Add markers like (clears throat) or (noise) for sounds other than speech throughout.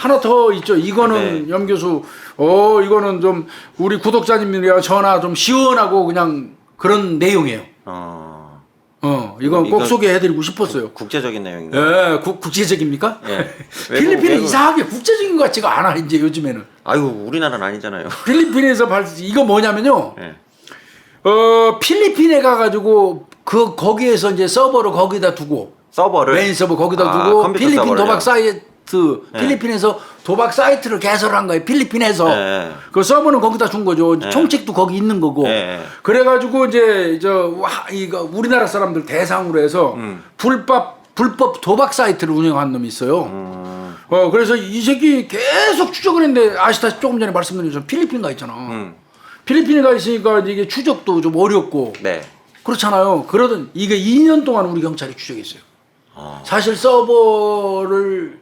하나 더 있죠. 이거는 네. 염 교수, 어 이거는 좀 우리 구독자님들이랑 전화 좀 시원하고 그냥 그런 내용이에요. 어, 어, 이건 꼭 이건- 소개해드리고 싶었어요. 국제적인 내용인가요? 예, 국, 국제적입니까? 예. (laughs) 필리핀은 외국- 이상하게 국제적인 것 같지가 않아 이제 요즘에는. 아유 우리나라는 아니잖아요. (laughs) 필리핀에서 발 이거 뭐냐면요. 예. 어 필리핀에 가가지고 그 거기에서 이제 서버를 거기다 두고 서버를 메인 서버 거기다 아, 두고 컴퓨터 필리핀 서버를요? 도박 사이 트 네. 필리핀에서 도박 사이트를 개설한 거예요. 필리핀에서 네. 그 서버는 거기다 준 거죠. 네. 총책도 거기 있는 거고. 네. 그래가지고 이제 저 와, 이거 우리나라 사람들 대상으로 해서 음. 불법 불법 도박 사이트를 운영한 놈이 있어요. 음, 어 그래서 이 새끼 계속 추적을 했는데 아시다시피 조금 전에 말씀드린 것처럼 필리핀 가 있잖아. 음, 필리핀에 가 있으니까 이게 추적도 좀 어렵고 네. 그렇잖아요. 그러던 이게 2년 동안 우리 경찰이 추적했어요. 어, 사실 서버를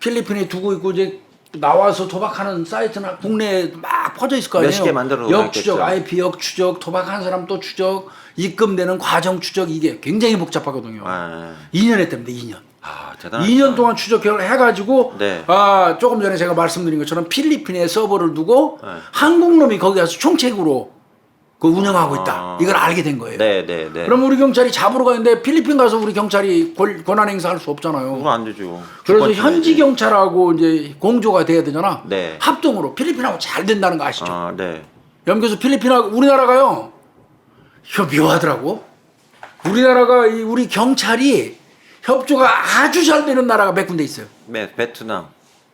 필리핀에 두고 있고 이제 나와서 도박하는 사이트나 국내에 막 퍼져 있을 거 아니에요. 몇십 개 만들어 역추적, 놓았겠죠. IP 역추적, 도박한 사람 또 추적, 입금되는 과정 추적 이게 굉장히 복잡하거든요. 아, 2년 했답니다. 2년. 아 대단하다. 2년 동안 추적을 해가지고 네. 아 조금 전에 제가 말씀드린 것처럼 필리핀에 서버를 두고 네. 한국 놈이 거기 가서 총책으로 그 운영하고 있다. 아. 이걸 알게 된 거예요. 네, 네, 네. 그럼 우리 경찰이 잡으러 가는데 필리핀 가서 우리 경찰이 권- 권한 행사할 수 없잖아요. 그건 안 되죠. 그래서 주권 현지 침해지. 경찰하고 이제 공조가 돼야 되잖아. 네. 합동으로 필리핀하고 잘 된다는 거 아시죠? 아, 네. 염교수 필리핀하고 우리나라가요. 이거 묘하더라고. 우리나라가 이 우리 경찰이 협조가 아주 잘 되는 나라가 몇 군데 있어요. 네, 베트남,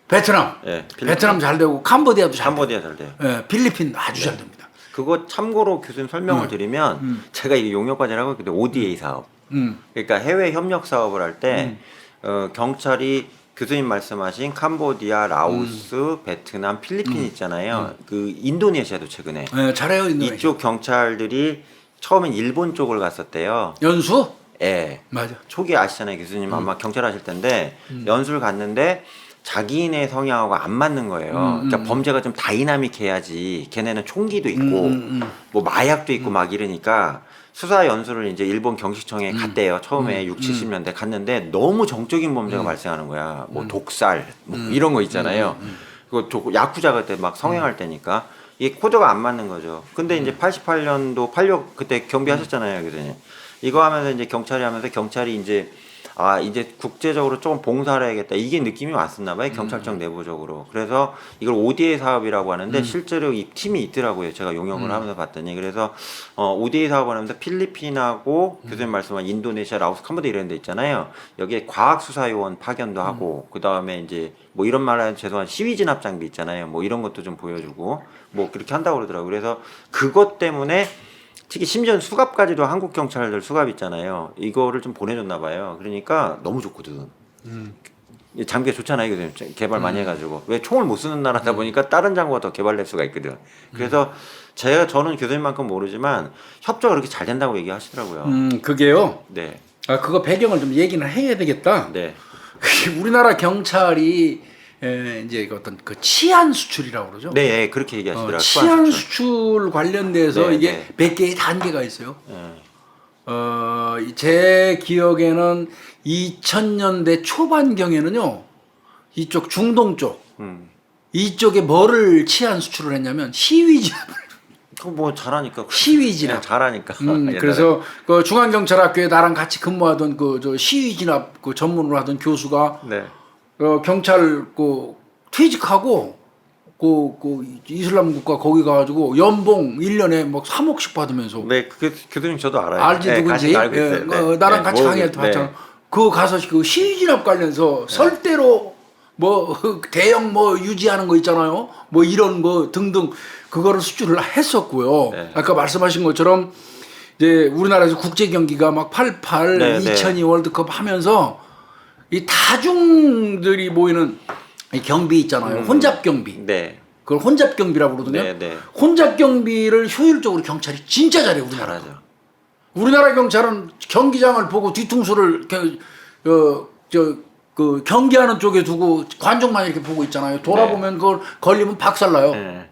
베트남, 예, 필리핀. 베트남 잘 되고 캄보디아도 잘 되고, 캄보디아 잘 돼요. 예, 필리핀 아주 잘 됩니다. 그거 참고로 교수님 설명을 드리면 제가 이게 용역까지 하고 있는데 ODA 사업. 음, 그러니까 해외 협력 사업을 할때 어, 경찰이 교수님 말씀하신 캄보디아, 라오스, 베트남, 필리핀 있잖아요. 그 인도네시아도 최근에 예, 잘해요 인도네시아. 이쪽 경찰들이 처음엔 일본 쪽을 갔었대요. 연수 예. 맞아. 초기 아시잖아요 교수님 음. 아마 경찰 하실 텐데 연수를 갔는데 자기네 성향하고 안 맞는 거예요. 음, 그러니까 범죄가 좀 다이나믹해야지 걔네는 총기도 있고 음, 음, 음. 뭐 마약도 있고 막 이러니까 수사 연수를 이제 일본 경찰청에 음. 갔대요. 처음에 6, 70년대 갔는데 너무 정적인 범죄가 음. 발생하는 거야. 뭐 독살 뭐 이런 거 있잖아요. 음, 그거 도- 야쿠자 그때 막 성행할 때니까 이게 코드가 안 맞는 거죠. 근데 음. 이제 88년도 86 그때 경비하셨잖아요, 교수님. 이거 하면서 이제 경찰이 하면서 경찰이 이제 아 이제 국제적으로 조금 봉사를 해야겠다. 이게 느낌이 왔었나 봐요 음. 경찰청 내부적으로. 그래서 이걸 ODA 사업이라고 하는데 실제로 이 팀이 있더라고요 제가 용역을 하면서 봤더니. 그래서 어, ODA 사업을 하면서 필리핀하고 교수님 말씀한 인도네시아 라오스 캄보디아 이런 데 있잖아요. 여기에 과학 수사 요원 파견도 하고 그 다음에 이제 뭐 이런 말 하면 죄송한 시위 진압 장비 있잖아요. 뭐 이런 것도 좀 보여주고 뭐 그렇게 한다고 그러더라고요. 그래서 그것 때문에 특히 심지어 수갑까지도 한국 경찰들 수갑 있잖아요. 이거를 좀 보내줬나 봐요. 그러니까 너무 좋거든. 이 장비가 좋잖아요. 이거 개발 많이 해가지고 왜 총을 못 쓰는 나라다 보니까 다른 장구가 더 개발될 수가 있거든. 그래서 제가 저는 교수님만큼 모르지만 협조가 그렇게 잘 된다고 얘기하시더라고요. 음, 그게요. 네, 아, 그거 배경을 좀 얘기는 해야 되겠다. 네, (laughs) 우리나라 경찰이 에, 이제 그 어떤 그 치안 수출이라고 그러죠. 네, 예, 그렇게 어, 얘기하시더라고요. 치안 수출. 관련돼서 네, 이게 네. 몇 개의 단계가 있어요. 네. 어, 제 기억에는 2000년대 초반경에는요, 이쪽 중동 쪽, 음, 이쪽에 뭐를 치안 수출을 했냐면 시위지, 그뭐 잘하니까. 시위 진압. 네, 잘하니까. 음. (laughs) 그래서 그 중앙경찰학교에 나랑 같이 근무하던 그 저 시위 진압 그 전문으로 하던 교수가 네, 어, 경찰 그 퇴직하고 그, 그 이슬람 국가 거기 가가지고 연봉 1년에 막 3억씩 받으면서 네, 그 교수님 저도 알아요. 알지 네, 누군지 같이 알고 예, 있어요. 네. 어, 나랑 네, 같이 모르겠- 강의할 때 네. 봤잖아 그 가서 그 시위진압 관련해서 설대로 뭐 대형 뭐 유지하는 거 있잖아요 뭐 이런 거 등등 그거를 수주를 했었고요 네. 아까 말씀하신 것처럼 이제 우리나라에서 국제 경기가 막 88, 네, 네. 2002 월드컵 하면서 이 다중들이 모이는 이 경비 있잖아요 음. 혼잡 경비 네, 그걸 혼잡 경비라고 그러거든요 네, 네. 혼잡 경비를 효율적으로 경찰이 진짜 잘해 우리나라 잘하죠. 우리나라 경찰은 경기장을 보고 뒤통수를 어, 저그 경기하는 쪽에 두고 관중만 이렇게 보고 있잖아요. 돌아보면 그걸 걸리면 박살나요. 네.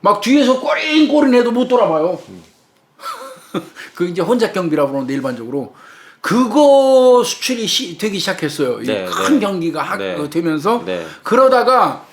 막 뒤에서 꼬린꼬린 해도 못 돌아봐요. (laughs) 그 이제 혼잡 경비라고 그러는데 일반적으로 그거 수출이 시, 되기 시작했어요. 이 네, 큰 네. 경기가 하, 네. 어, 되면서 네. 그러다가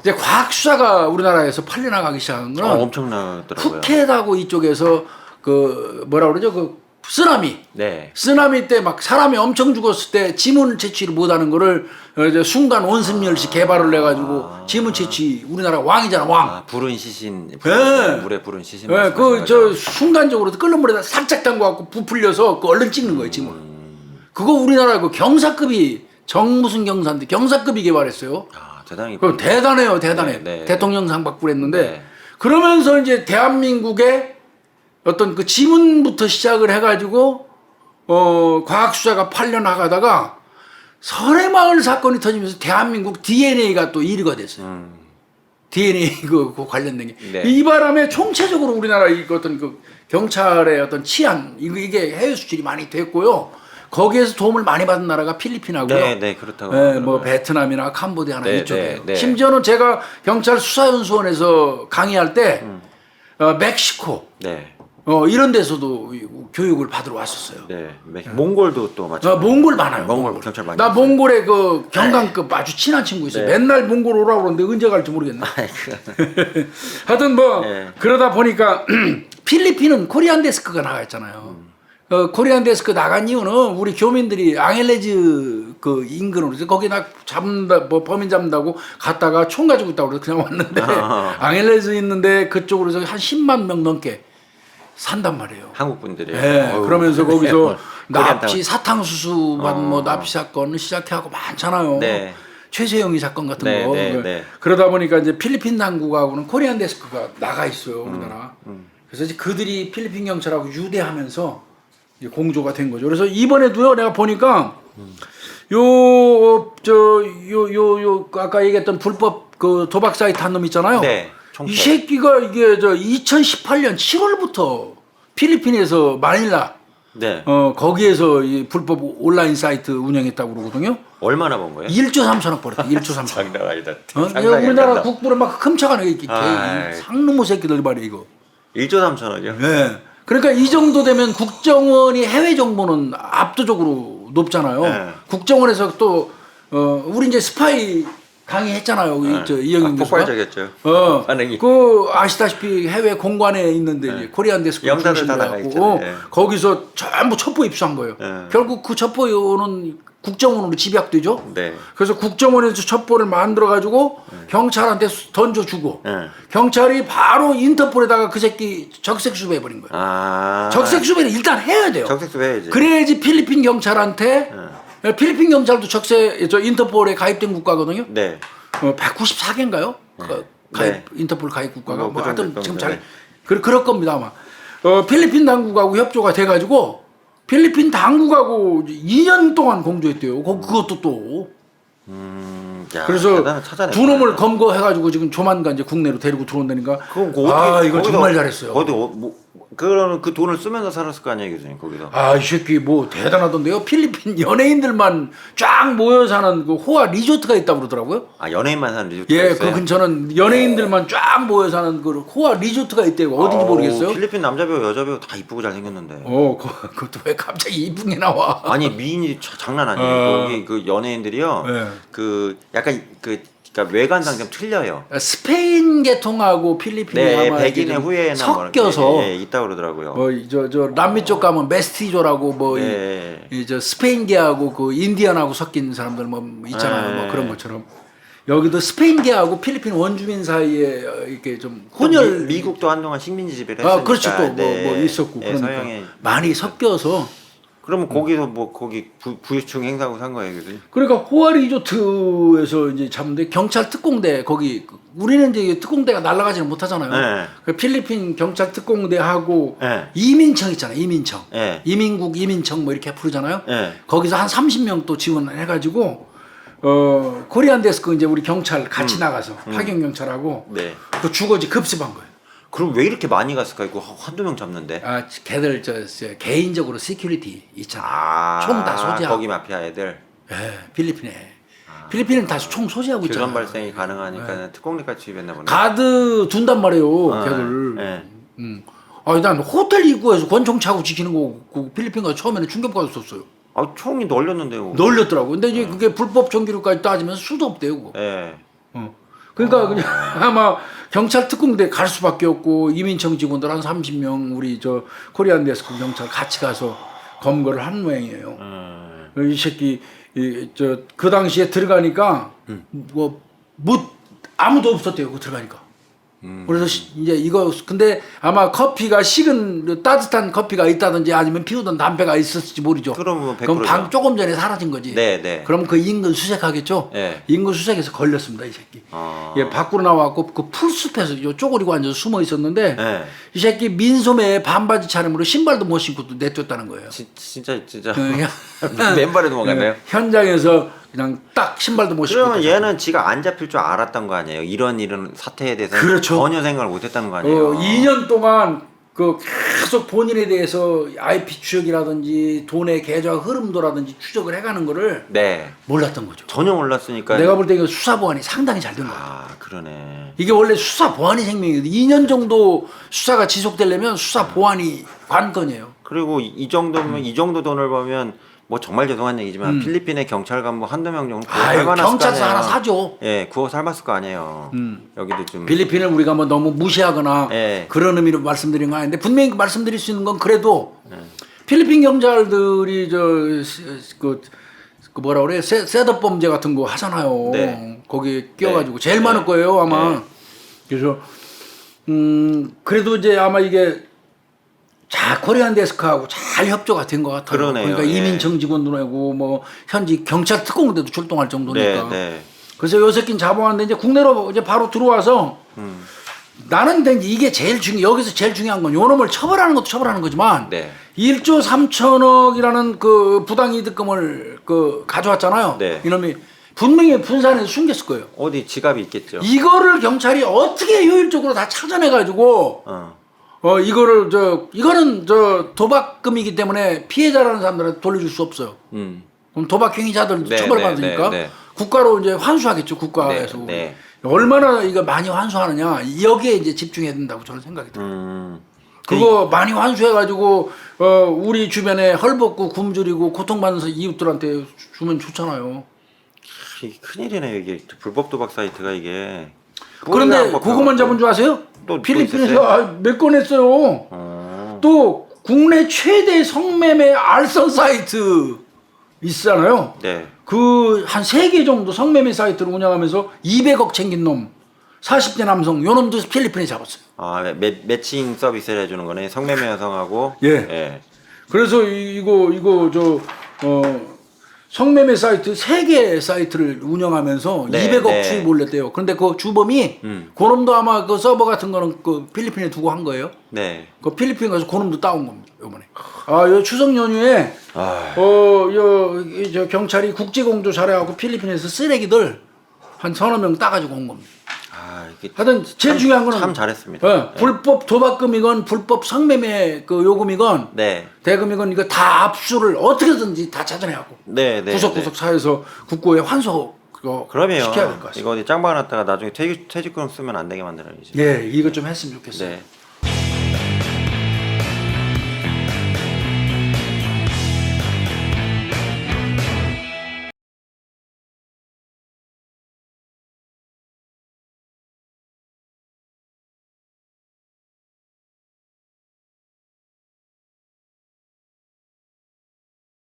이제 과학 수사가 우리나라에서 팔려 나가기 시작한 어, 건 엄청나더라고요. 푸켓하고 이쪽에서 그 뭐라 그러죠 그 쓰나미 네. 쓰나미 때 막 사람이 엄청 죽었을 때 지문 채취를 못하는 거를 어, 이제 순간 원심열시 개발을 해가지고 지문 채취 우리나라 왕이잖아 왕. 아, 불은 시신. 네. 물에 불은 시신. 예, 말씀하신 그저 거죠? 순간적으로 끓는 물에다 살짝 담궈갖고 부풀려서 그 얼른 찍는 거예요 지문. 그거 우리나라 그 경사급이 정무승 경사인데 경사급이 개발했어요. 아, 대단히. 그 대단해요, 대단해. 네, 네, 대통령상 받고 그랬는데 네. 그러면서 이제 대한민국의 어떤 그 지문부터 시작을 해가지고 어 과학 수사가 팔려 나가다가 설해마을 사건이 터지면서 대한민국 DNA가 또 1위가 됐어요. 음. DNA (laughs) 그, 그 관련된 게. 네. 이 바람에 총체적으로 우리나라 이 어떤 그 경찰의 어떤 치안 이거 이게 해외 수출이 많이 됐고요. 거기에서 도움을 많이 받은 나라가 필리핀하고요. 네, 네, 그렇다고. 예, 뭐. 베트남이나 캄보디아나 네, 이쪽에. 네, 네. 심지어는 제가 경찰 수사연수원에서 강의할 때 어, 멕시코 네. 어, 이런 데서도 이 교육을 받으러 왔었어요. 네. 매- 몽골도 또 아, 마찬가지. 몽골 많아요. 몽골 경찰 많이 나 있어요. 몽골에 그 경강급 아주 친한 친구 있어요. 네. 맨날 몽골 오라고 그러는데 언제 갈지 모르겠네. 아이고. (laughs) 하여튼 뭐 네. 그러다 보니까 (clears throat) 필리핀은 코리안 데스크가 나가 있잖아요. 어, 코리안 데스크 나간 이유는 우리 교민들이 앙헬레즈 그 인근으로 거기 나 잡는다 뭐 범인 잡는다고 갔다가 총 가지고 있다고 그래서 그냥 왔는데 아. 앙헬레즈 있는데 그쪽으로 한 10만 명 넘게 산단 말이에요. 한국 분들이. 네, 그러면서 거기서 뭐, 코리안 납치 사탕수수 받은 뭐 어. 납치 사건 시작해하고 많잖아요. 네. 최세영이 사건 같은 네, 거. 네, 그- 네. 그러다 보니까 이제 필리핀 당국하고는 코리안 데스크가 나가 있어요, 우리나라. 음, 그래서 이제 그들이 필리핀 경찰하고 유대하면서 공조가 된 거죠. 그래서 이번에도요, 내가 보니까 요, 저, 요, 요, 요, 아까 얘기했던 불법 그 도박 사이트 한 놈 있잖아요. 네. 이 새끼가 이게 저 2018년 7월부터 필리핀에서 마닐라 네. 어 거기에서 이 불법 온라인 사이트 운영했다고 그러거든요. 얼마나 번 거예요? 1조 3천억 벌었다. 1조 3천억. (laughs) 장난 아니다. 어? 우리나라. 국부를 막 끔찍하네 이게 아이. 상놈의 새끼들 말이야 이거. 1조 3천원이요? 예. 그러니까 이 정도 되면 국정원이 해외 정보는 압도적으로 높잖아요. 네. 국정원에서 또 어, 우리 이제 스파이 강의했잖아요. 이, 저 이영인 아, 교수가. 폭발적이었죠. 어, 반응이. 그 아시다시피 해외 공관에 있는데 이제 코리안 데스크 영사들 다 나가 있잖아요. 예. 거기서 전부 첩보 입수한 거예요. 예. 결국 그 첩보는 국정원으로 집약되죠. 네. 그래서 국정원에서 첩보를 만들어 가지고 경찰한테 수- 던져주고 예. 경찰이 바로 인터폴에다가 그 새끼 적색 수배해 버린 거예요. 아. 적색 수배를 일단 해야 돼요. 적색수 해야지. 그래야지 필리핀 경찰한테 예. 필리핀 경찰도 적색 저 인터폴에 가입된 국가거든요. 네. 어, 194개인가요? 그 가입 네. 인터폴 가입 국가가 뭐뭐그 하여튼 지금 잘 네. 그, 그럴 겁니다 아마. 어, 필리핀 당국하고 협조가 돼가지고 필리핀 당국하고 2년 동안 공조했대요. 그, 그것도 또. 음. 야, 그래서. 두 놈을 검거해가지고 지금 조만간 이제 국내로 데리고 들어온다니까. 그럼 그아 어떻게- 이거 거기서- 정말 잘했어요. 거기서 어, 뭐 그런 그 돈을 쓰면서 살았을 거 아니에요, 교수님 거기서. 아, 이 새끼 뭐 대단하던데요. 필리핀 연예인들만 쫙 모여 사는 그 호화 리조트가 있다고 그러더라고요. 아 연예인만 사는 리조트가 예. 그 근처는 연예인들만 쫙 모여 사는 그 호화 리조트가 있대요. 어딘지 아우, 모르겠어요. 필리핀 남자 배우, 여자 배우 다 이쁘고 잘 생겼는데. 어, 그, 그것도 왜 갑자기 이쁜 게 나와? 아니 미인이 차- 장난 아니에요. 어. 거기 그 연예인들이요. 네. 그 약간 그 그러니까 외관상 좀 틀려요. 스페인 계통하고 필리핀이 네, 아마 백인의 좀 후예나 뭐 이렇게, 섞여서 예, 예, 있다 그러더라고요. 뭐저저 저 남미 쪽 가면 메스티조라고 뭐 네. 이저 스페인계하고 그 인디언하고 섞인 사람들 뭐 있잖아요. 네. 뭐 그런 것처럼 여기도 스페인계하고 필리핀 원주민 사이에 어, 이렇게 좀 혼혈 미, 미국도 한동안 식민지 지배를 했으니까. 아 그렇지 또뭐 네. 뭐 있었고 예, 그러니까 서양에 많이 섞여서 그러면 거기서 뭐 거기 부, 부유층 행사하고 산 거예요, 교수님? 그러니까 호화 리조트에서 이제 잡는데 경찰 특공대 거기 그 우리는 이제 특공대가 날아가지는 못하잖아요. 네. 그 필리핀 경찰 특공대하고 네. 이민청 있잖아요. 이민청. 네. 이민국 이민청 뭐 이렇게 부르잖아요. 네. 거기서 한 30명 또 지원을 해가지고 어 코리안 데스크 이제 우리 경찰 같이 나가서 파견 경찰하고 네. 그 주거지 급습한 거예요. 그럼 왜 이렇게 많이 갔을까? 이거 한- 한두 명 잡는데. 아 걔들 저, 저 개인적으로 시큐리티 있잖아. 아, 총다 소지하고. 거기 마피아 애들 예, 필리핀에. 필리핀은 다 총 소지하고 있잖아. 교전 발생이 가능하니까 특공대까지 투입했나 보네. 가드 둔단 말이에요, 아, 걔들. 네. 음. 아니 난 호텔 입구에서 권총 차고 지키는 거 그 필리핀 가서 처음에는 충격받았었어요. 아 총이 널렸는데요. 널렸더라고. 근데 이제 그게 불법 종기로까지 따지면 수도 없대요. 그거. 예. 어. 그러니까 그냥 (laughs) 아마 경찰 특공대 갈 수밖에 없고 이민청 직원들 한 30명 우리 저 코리안 데스크 경찰 같이 가서 검거를 한 모양이에요. 음. 이 새끼 저 그 당시에 들어가니까 뭐뭐 아무도 없었대요. 그 들어가니까. 음. 그래서 시- 이제 이거 근데 아마 커피가 식은 따뜻한 커피가 있다든지 아니면 피우던 담배가 있었을지 모르죠. 그러면 그럼 100%방 죠. 조금 전에 사라진 거지. 네, 네. 그럼 그 인근 수색하겠죠. 네. 인근 수색에서 걸렸습니다 이 새끼. 아. 예, 밖으로 나와갖고 그 풀숲에서 요 쪼그리고 앉아서 숨어 있었는데 네. 이 새끼 민소매에 반바지 차림으로 신발도 못 신고 또 내쫓다는 거예요. 지, 진짜 진짜 그 현- (laughs) 맨발에 도망갔네요. 현장에서 그냥 딱 신발도 못 신고. 그러면 있다고. 얘는 지가 안 잡힐 줄 알았던 거 아니에요? 이런 이런 사태에 대해서 그렇죠. 전혀 생각을 못했다는 거 아니에요? 어, 2년 동안 그 계속 본인에 대해서 IP 추적이라든지 돈의 계좌 흐름도라든지 추적을 해가는 거를 네, 몰랐던 거죠. 전혀 몰랐으니까. 내가 볼 때 이거 수사 보안이 상당히 잘 된 거야. 아 그러네. 이게 원래 수사 보안이 생명이거든. 2년 정도 수사가 지속되려면 수사 보안이 관건이에요. 그리고 이, 이 정도면 이 정도 돈을 벌면 뭐 정말 죄송한 얘기지만 필리핀의 경찰 간부 한두 명 정도 음. 아유, 거 경찰서. 하나 사줘. 예, 구워 삶았을 거 아니에요. 음. 여기도 좀. 필리핀을 우리가 뭐 너무 무시하거나 네. 그런 의미로 말씀드린 거 아닌데 분명히 말씀드릴 수 있는 건 그래도 네. 필리핀 경찰들이 저그 그 뭐라 그래 세, 셋업 범죄 같은 거 하잖아요. 네. 거기 끼어가지고 제일 네. 많을 거예요 아마. 네. 그래서 음 그래도 이제 아마 이게 자 코리안 데스크하고 잘 협조가 된 것 같아요. 그러네요. 러니까 예. 이민청 직원도 내고 뭐 현지 경찰 특공대도 출동할 네, 정도니까. 네. 그래서 요 새끼는 잡아왔는데 이제 국내로 이제 바로 들어와서 음. 나는 근데 이게 제일 중요 여기서 제일 중요한 건 요놈을 처벌하는 것도 처벌하는 거지만 네. 1조 3천억이라는 그 부당 이득금을 그 가져왔잖아요. 네. 이놈이 분명히 분산해서 숨겼을 거예요. 어디 지갑이 있겠죠. 이거를 경찰이 어떻게 효율적으로 다 찾아내 가지고 어. 어 이거를 저 이거는 저 도박금이기 때문에 피해자라는 사람들한테 돌려줄 수 없어요. 음. 그럼 도박 행위자들도 네, 처벌받으니까 네, 네, 네. 국가로 이제 환수하겠죠 국가에서 네, 네. 얼마나 이거 많이 환수하느냐 여기에 이제 집중해야 된다고 저는 생각이 들어요. 음. 그거 많이 환수해가지고 어 우리 주변에 헐벗고 굶주리고 고통받는 이웃들한테 주면 좋잖아요. 이게 큰일이네요 이게 불법 도박 사이트가 이게. 그런데 그것만 뽑혀갖고. 잡은 줄 아세요? 또- 또 필리핀에서? 아, 몇건 했어요. 어. 또 국내 최대 성매매 알선 사이트 있잖아요. 네. 그 한 세 개 정도 성매매 사이트를 운영하면서 200억 챙긴 놈 40대 남성 요 놈도 필리핀에 잡았어요. 아 매, 매칭 서비스를 해주는 거네 성매매 여성하고. 예. 그래서 이- 이거 이거 저 어, 성매매 사이트 세 개 사이트를 운영하면서 네, 200억 네. 수입 올렸대요. 그런데 그 주범이 음. 그놈도 아마 그 서버 같은 거는 그 필리핀에 두고 한 거예요. 네. 그 필리핀 가서 그놈도 따온 겁니다. 요번에. 아, 요 추석 연휴에 아. 어, 요, 이, 저 경찰이 국제공조 잘해갖고 필리핀에서 쓰레기들 한 서너 명 따가지고 온 겁니다. 하여튼 제일 참- 중요한 거는 참 잘했습니다. 어, 불법 도박금이건 불법 성매매 그 요금이건 네. 대금이건 이거 다 압수를 어떻게든지 다 찾아내갖고 네, 네. 구석구석 네. 사에서 국고에 환수 그거 그러면 시켜야 될 것 같습니다. 이거 어디 짱 박아놨다가 나중에 퇴직 퇴직금 쓰면 안 되게 만들어야지. 예, 이거 좀 했으면 좋겠어요. 네.